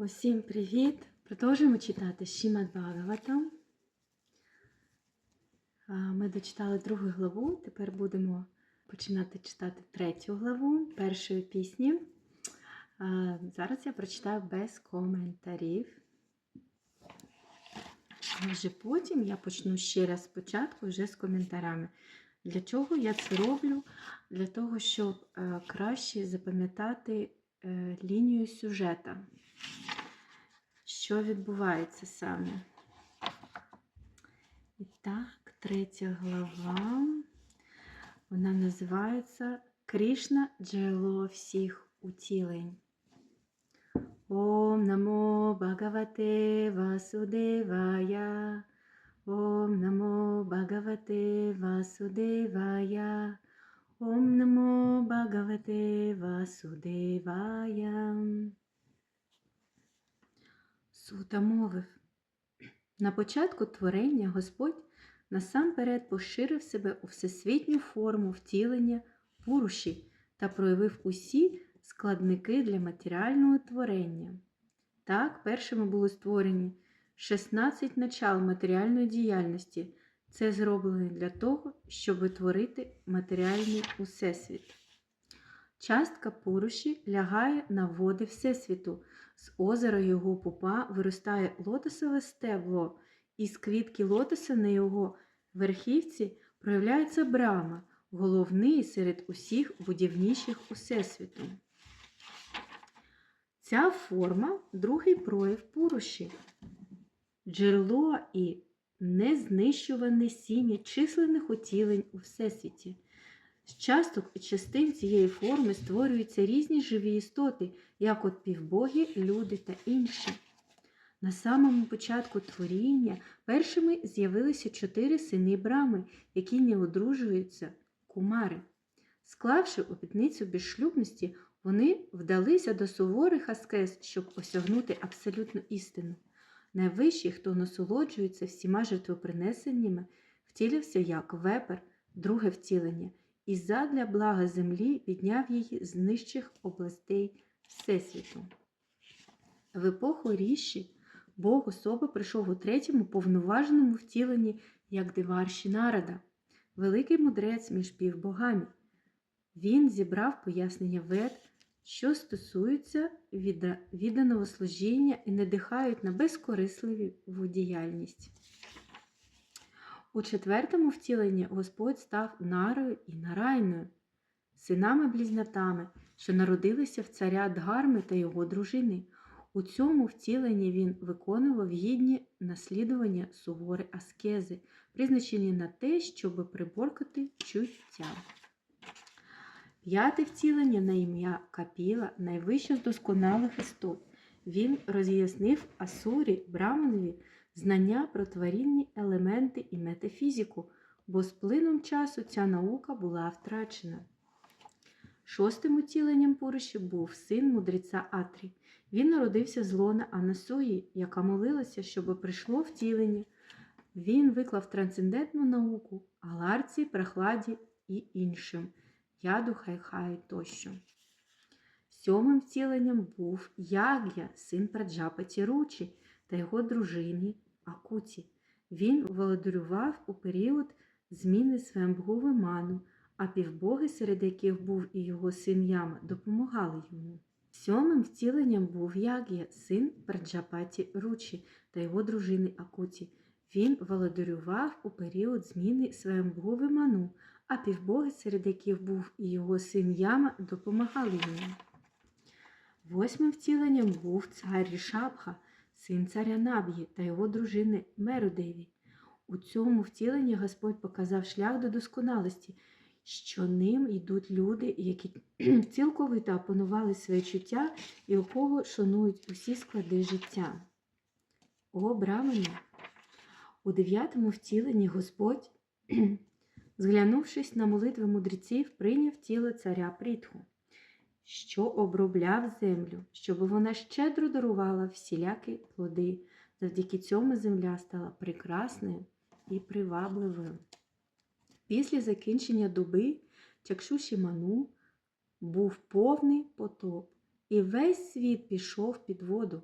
Усім привіт! Продовжуємо читати Шімад Бхагаватам. Ми дочитали другу главу, тепер будемо починати читати третю главу першої пісні. Зараз я прочитаю без коментарів. А потім я почну ще раз спочатку вже з коментарями. Для чого я це роблю? Для того, щоб е, краще запам'ятати лінію сюжета що відбувається саме. І так, третя глава. Вона називається Кришна джерело всіх утілень. Ом намо Бхагавате Васудевая. Ом намо Бхагавате Васудевая. Ом намо Бхагавате Васудевая. Сута мовив. На початку творення Господь насамперед поширив себе у всесвітню форму втілення пуруші та проявив усі складники для матеріального творення. Так, першими були створені 16 начал матеріальної діяльності. Це зроблено для того, щоб витворити матеріальний усесвіт. Частка пуруші лягає на води Всесвіту. З озера його пупа виростає лотосове стебло, і з квітки лотоса на його верхівці проявляється брама, головний серед усіх будівніших усесвіту. Ця форма другий прояв пуруші, джерело і незнищуване сім'я численних утілень у всесвіті. З часток і частин цієї форми створюються різні живі істоти, як от півбоги, люди та інші. На самому початку творіння першими з'явилися чотири сини брами, які не одружуються кумари. Склавши обітницю безшлюбності, вони вдалися до суворих аскез, щоб осягнути абсолютну істину. Найвищий, хто насолоджується всіма жертвопринесеннями, втілився як вепер, друге втілення і задля блага землі підняв її з нижчих областей Всесвіту. В епоху Ріші Бог особи прийшов у третьому повноваженому втіленні як Деварші Нарада, великий мудрець між півбогами. Він зібрав пояснення вед, що стосуються відданого служіння і надихають на безкорисливу діяльність. У четвертому втіленні Господь став нарою і нарайною, синами-близнятами, що народилися в царя Дгарми та його дружини. У цьому втіленні він виконував гідні наслідування суворі аскези, призначені на те, щоб приборкати чуття. П'яте втілення на ім'я Капіла найвище з досконалих істот. Він роз'яснив Асурі Браманові знання про тварінні елементи і метафізику, бо з плином часу ця наука була втрачена. Шостим утіленням Пуриші був син мудреця Атрі. Він народився з лона Анасуї, яка молилася, щоб прийшло втілення. Він виклав трансцендентну науку Галарці, прохладі і іншим яду хай-хай тощо. Сьомим втіленням був Яг'я, син Праджапаті Ручі та його дружини Акуті. Він володарював у період зміни Свембгу ману, а півбоги, серед яких був і його син Яма, допомагали йому. Сьомим втіленням був Яг'я, син Праджапаті Ручі та його дружини Акуті. Він володарював у період зміни Свембгу ману, а півбоги, серед яких був і його син Яма, допомагали йому. Восьмим втіленням був цар Рішабха, син царя Наб'ї та його дружини Мерудеві. У цьому втіленні Господь показав шлях до досконалості, що ним йдуть люди, які цілковито опанували своє чуття і у кого шанують усі склади життя. О, брамане! У дев'ятому втіленні Господь, зглянувшись на молитви мудреців, прийняв тіло царя Прітху що обробляв землю, щоб вона щедро дарувала всілякі плоди. Завдяки цьому земля стала прекрасною і привабливою. Після закінчення дуби Чакшуші Ману був повний потоп, і весь світ пішов під воду.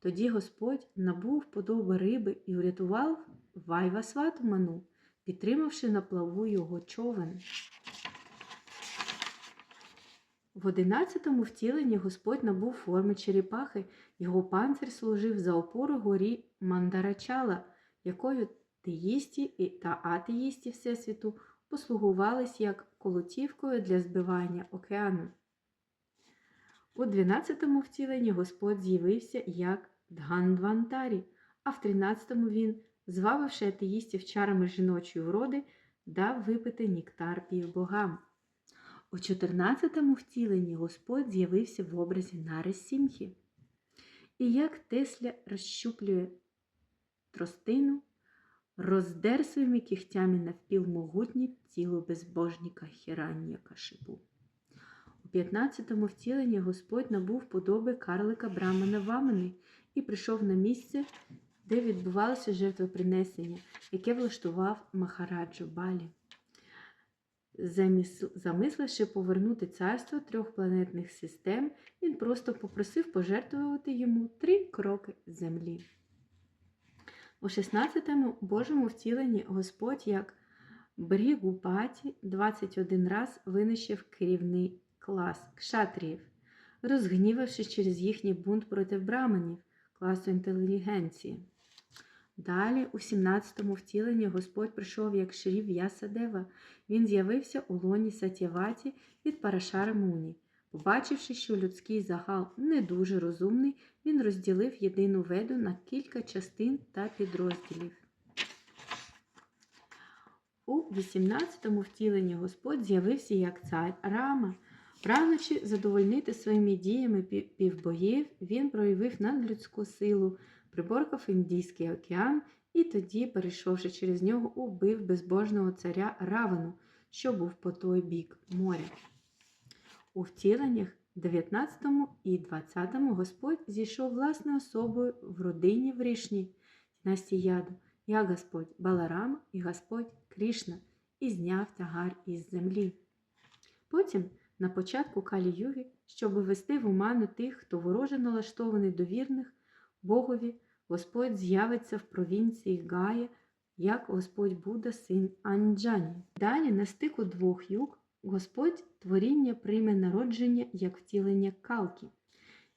Тоді Господь набув подоби риби і врятував Вайвасвату ману, підтримавши на плаву його човен. В одинадцятому втіленні Господь набув форми черепахи, його панцир служив за опору горі Мандарачала, якою теїсті та атеїсті Всесвіту послугувались як колотівкою для збивання океану. У 12-му втіленні Господь з'явився як Дгандвантарі, а в 13-му він, звабивши атеїстів чарами жіночої вроди, дав випити нектар півбогам. У 14-му втіленні Господь з'явився в образі Нари. І як Тесля розщуплює тростину, роздер своїми кігтями навпіл могутнє тіло безбожника Хіранія Кашипу. У 15-му втіленні Господь набув подоби карлика Брамана Вамани і прийшов на місце, де відбувалося жертвопринесення, яке влаштував Махараджу Балі. Замисливши повернути царство трьох планетних систем, він просто попросив пожертвувати йому три кроки землі. У 16-му Божому втіленні Господь як Брігупаті 21 раз винищив керівний клас кшатріїв, розгнівавшись через їхній бунт проти браманів, класу інтелігенції. Далі, у 17-му втіленні Господь прийшов як Шрі В'ясадева. Він з'явився у лоні Сатєваті від Парашара Муні. Побачивши, що людський загал не дуже розумний, він розділив єдину веду на кілька частин та підрозділів. У 18-му втіленні Господь з'явився як цар Рама. Прагнучи задовольнити своїми діями півбогів, він проявив надлюдську силу, приборкав Індійський океан і тоді, перейшовши через нього, убив безбожного царя Равану, що був по той бік моря. У втіленнях 19 і 20 Господь зійшов власною особою в родині Врішні, династії Яду, як Господь Баларама і Господь Крішна, і зняв тягар із землі. Потім, на початку Калі-Юги, щоб ввести в оману тих, хто вороже налаштований до вірних, Богові, Господь з'явиться в провінції Гая, як Господь Будда, син Анджані. Далі, на стику двох юг, Господь творіння прийме народження як втілення калки.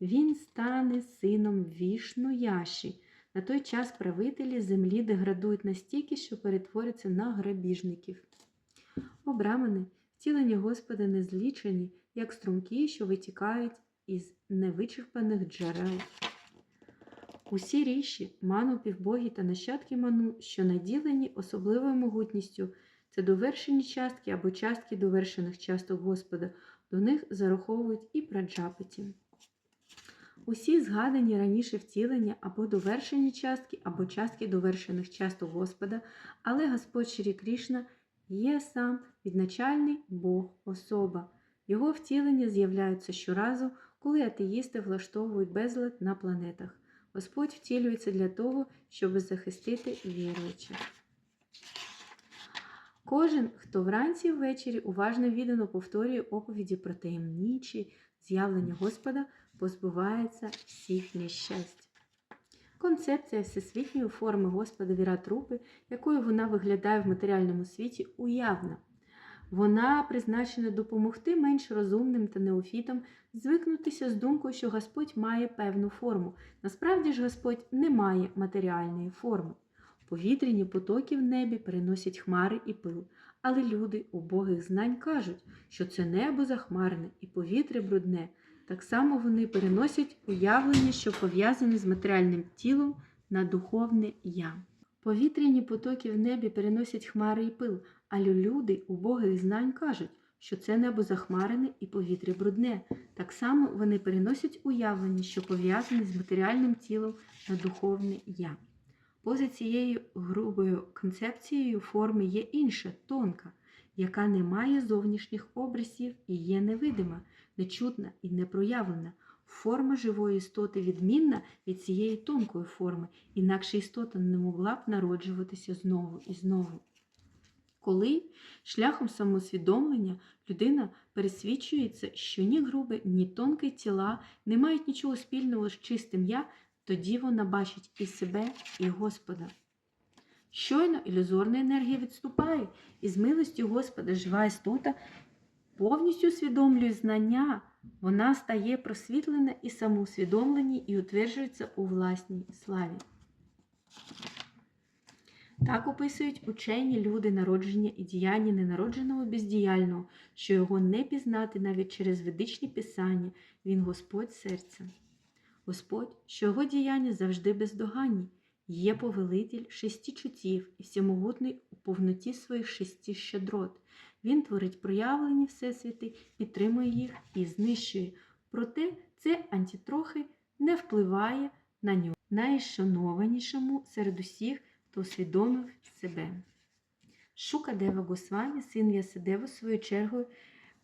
Він стане сином вішну Яші. На той час правителі землі деградують настільки, що перетворяться на грабіжників. Обрамани, втілення Господа не як струмки, що витікають із невичерпаних джерел. Усі ріші, ману півбоги та нащадки ману, що наділені особливою могутністю, це довершені частки або частки довершених часток Господа, до них зараховують і праджапиті. Усі згадані раніше втілення або довершені частки, або частки довершених часток Господа, але Господь Шрі Крішна є сам відначальний Бог особа. Його втілення з'являються щоразу, коли атеїсти влаштовують безлад на планетах. Господь втілюється для того, щоб захистити віруючих. Кожен, хто вранці ввечері уважно віддано повторює оповіді про таємничі з'явлення Господа, позбувається всіх нещасть. Концепція всесвітньої форми Господа Віратрупи, якою вона виглядає в матеріальному світі, уявна. Вона призначена допомогти менш розумним та неофітам звикнутися з думкою, що Господь має певну форму. Насправді ж Господь не має матеріальної форми. Повітряні потоки в небі переносять хмари і пил, але люди убогих знань кажуть, що це небо захмарне і повітря брудне. Так само вони переносять уявлення, що пов'язане з матеріальним тілом на духовне я. Повітряні потоки в небі переносять хмари і пил, але люди убогих знань кажуть, що це небо захмарене і повітря брудне. Так само вони переносять уявлення, що пов'язане з матеріальним тілом на духовне я. Поза цією грубою концепцією форми є інша, тонка, яка не має зовнішніх образів і є невидима, нечутна і непроявлена. Форма живої істоти відмінна від цієї тонкої форми, інакше істота не могла б народжуватися знову і знову. Коли шляхом самосвідомлення людина пересвідчується, що ні грубе, ні тонке тіла не мають нічого спільного з чистим я, тоді вона бачить і себе, і Господа. Щойно ілюзорна енергія відступає, і з милостю Господа жива істота повністю усвідомлює знання, вона стає просвітлена і самоусвідомлені і утверджується у власній славі. Так описують учені люди народження і діяння ненародженого бездіяльного, що його не пізнати навіть через ведичні писання, він Господь серця. Господь, що його діяння завжди бездоганні, є повелитель шести чуттів і всемогутний у повноті своїх шести щедрот. Він творить проявлені всесвіти, підтримує їх і знищує. Проте це антитрохи не впливає на нього. Найшанованішому серед усіх, хто усвідомив себе. Шука Дева Госвамі, син Ясидева, свою чергою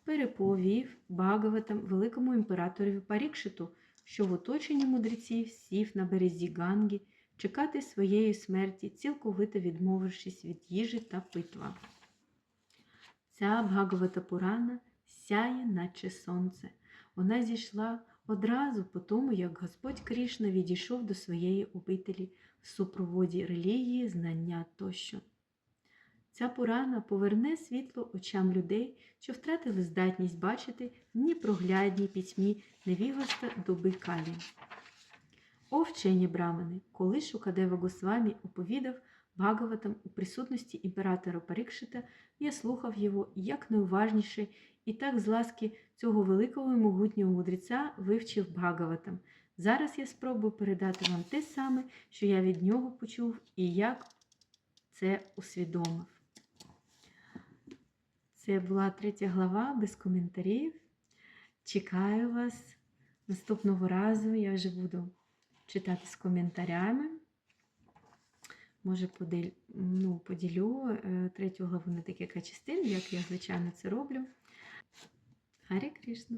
переповів Багаватам великому імператорові Парікшиту, що в оточенні мудреців сів на березі Ганги чекати своєї смерті, цілковито відмовившись від їжі та питва. Ця Бхагавата Пурана сяє, наче сонце. Вона зійшла одразу по тому, як Господь Крішна відійшов до своєї обителі супроводі релігії, знання тощо. Ця Пурана поверне світло очам людей, що втратили здатність бачити в непроглядній пітьмі невігласта доби калі. О вчені брамани, коли Шукадева Госвамі оповідав Бхагаватам у присутності імператора Парикшита, я слухав його як найуважніше і так з ласки цього великого і могутнього мудреця вивчив Бхагаватам. Зараз я спробую передати вам те саме, що я від нього почув і як це усвідомив. Це була третя глава без коментарів. Чекаю вас наступного разу. Я вже буду читати з коментарями. Може, поділю, ну, поділю е, третю главу на декілька частин, як я, звичайно, це роблю. Гарі Кришна!